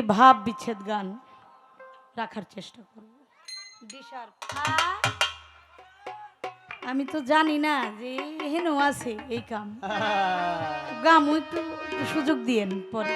একটি ভাব বিচ্ছেদ গান রাখার চেষ্টা করব। দিশার আমি তো জানি না যে হেন আছে এই কাম। গামও একটু একটু সুযোগ দিয়েন পরে।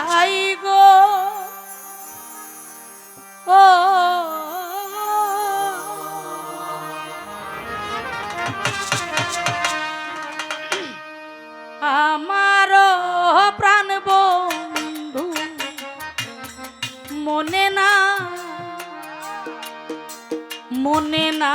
রাই গো। ও। আমার প্রাণ বন্ধু মনে না মনে না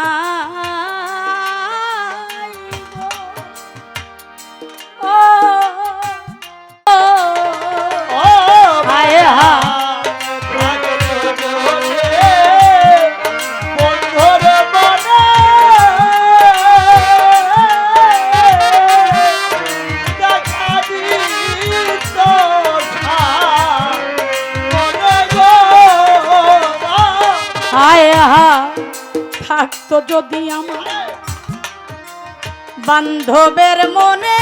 বান্ধবের মনে।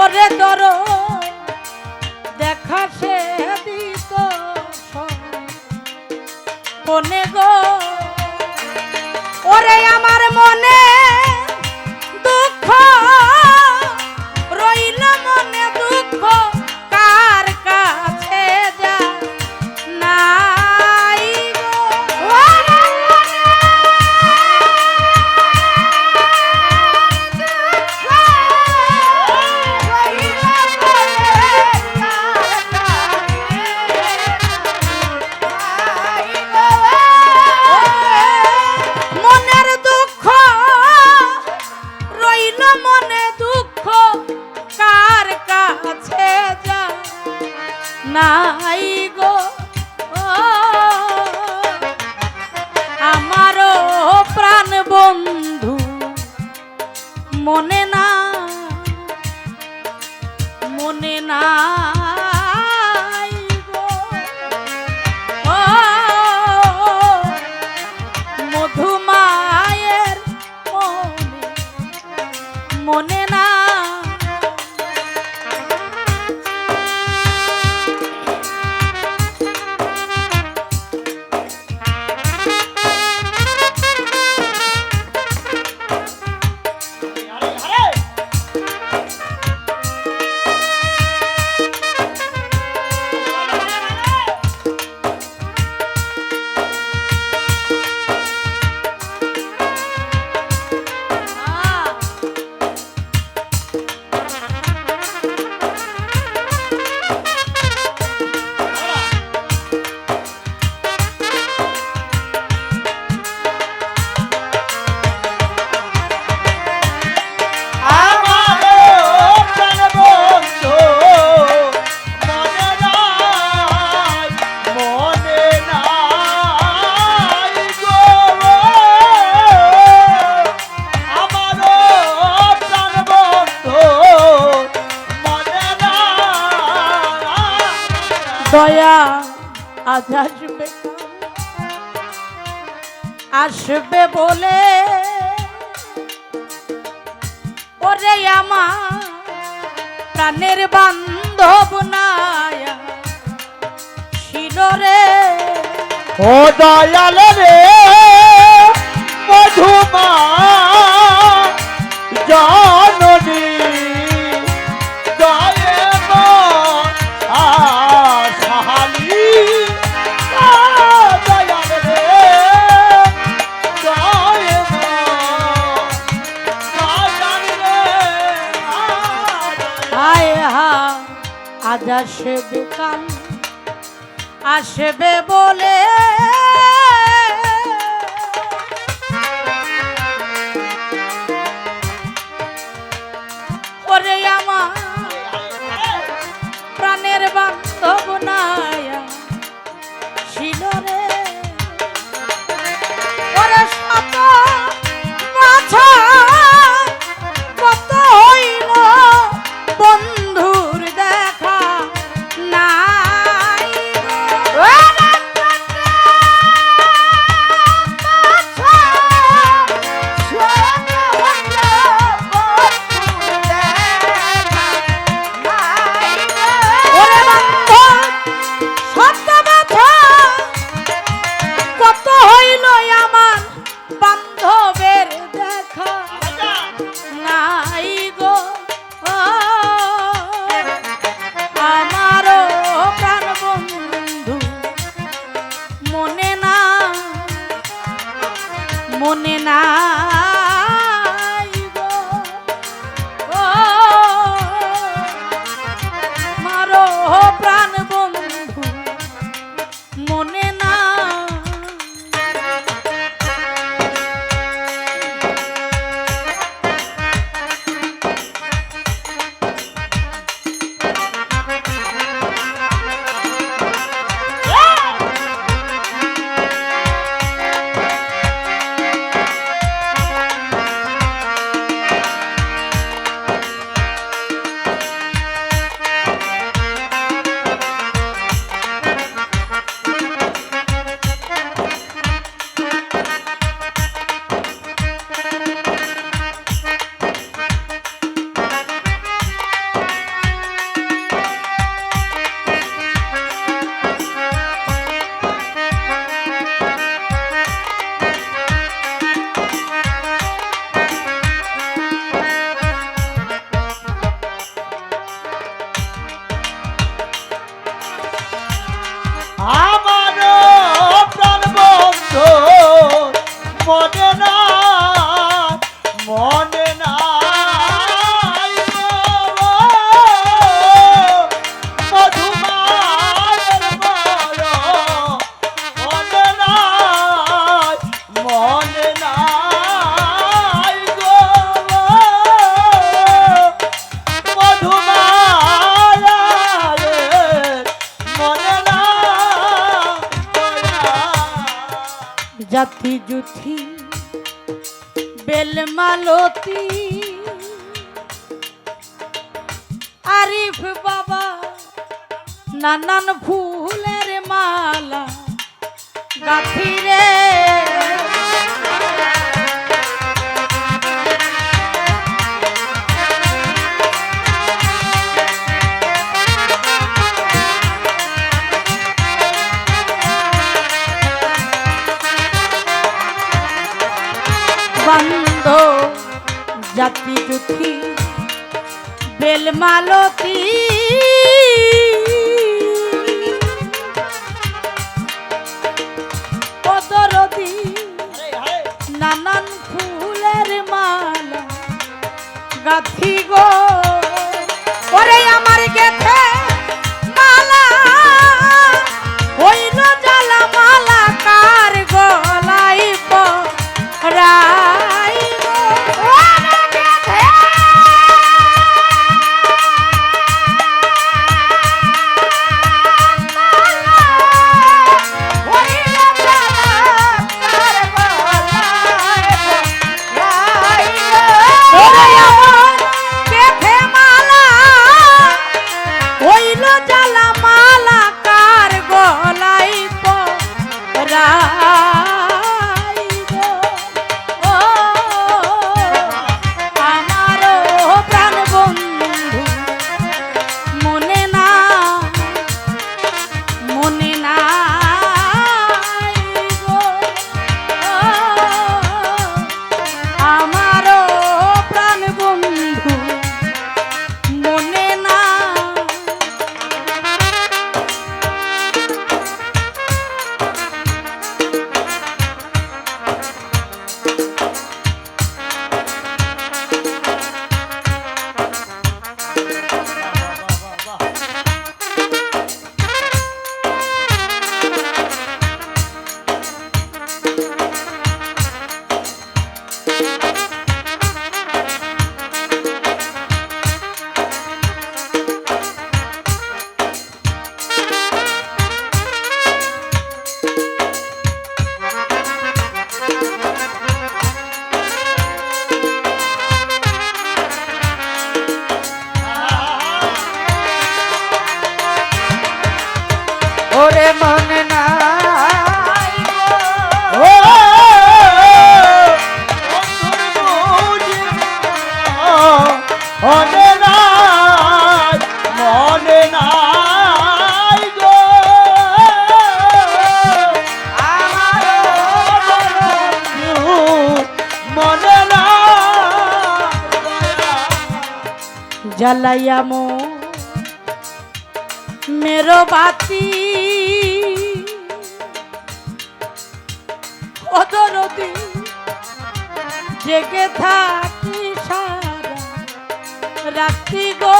ওরে দর দেখা সে দিত মনে গো ওরে আমার মনে। আজ আসবে। আসবে বলে ওরে আমার প্রাণের বান্ধব নায়া ছিল রে। ও দয়াল রে, মধুমা আসবে কাল আসবে বলে প্রাণ বেলমালতি আরিফ বাবা নানান ফুলের মালা গাথি রে জাতি জুথি বেলমালতি পদরদি নানান ফুলের মালা গাথি গো। ওরে আমার গেথে জ্বালাইয়া মো মেরো বাতি। অদরতি জেগে থাকি সারা। রাত্রি গো।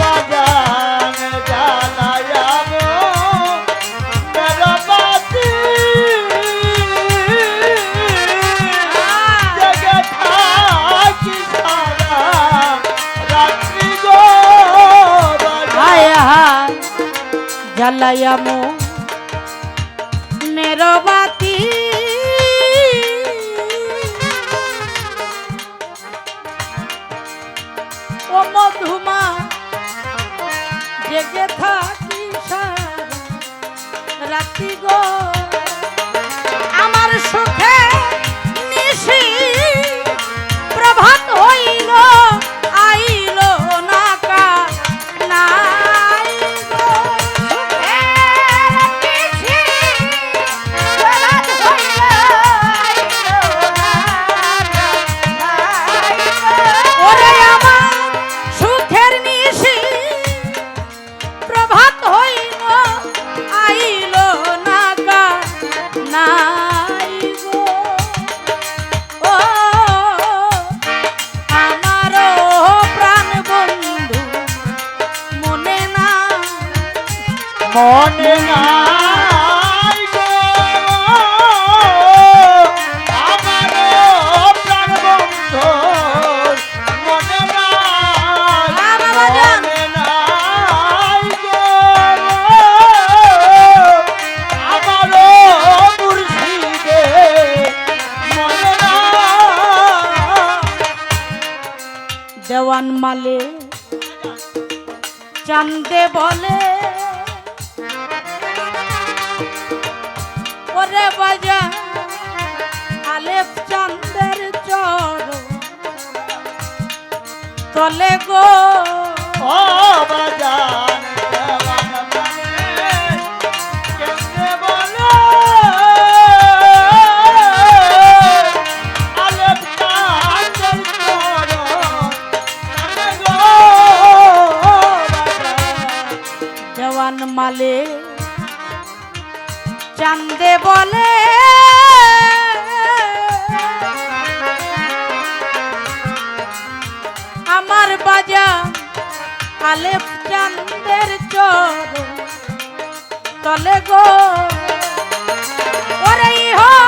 বাবা ঝালাইয়া মো কান্দে বলে ওরে বাজা আলেপ চন্দের চর তলে গো। ও বাজা। তলে গো। ওরে ইহা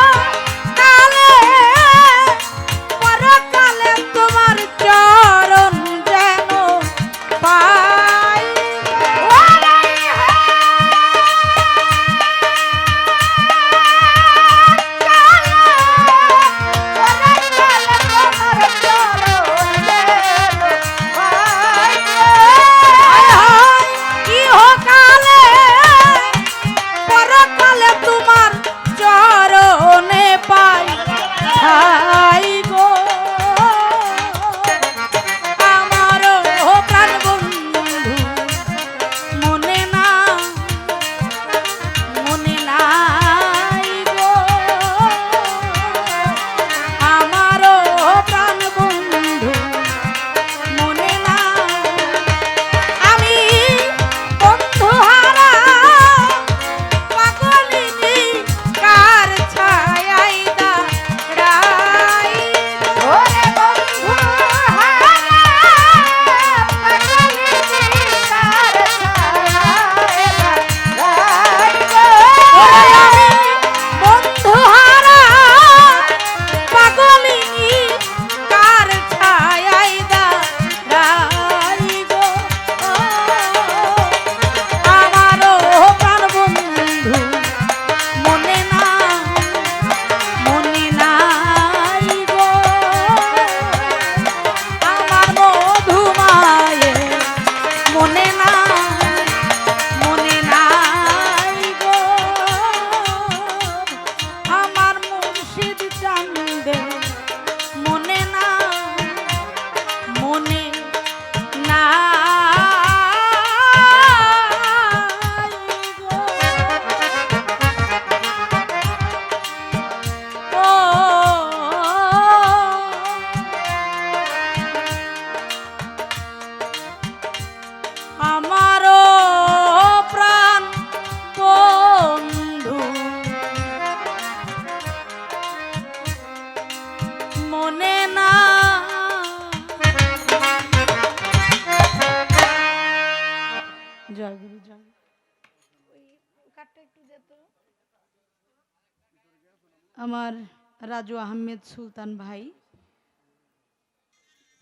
রাজু আহমেদ সুলতান ভাই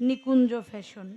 নিকুঞ্জ ফ্যাশন।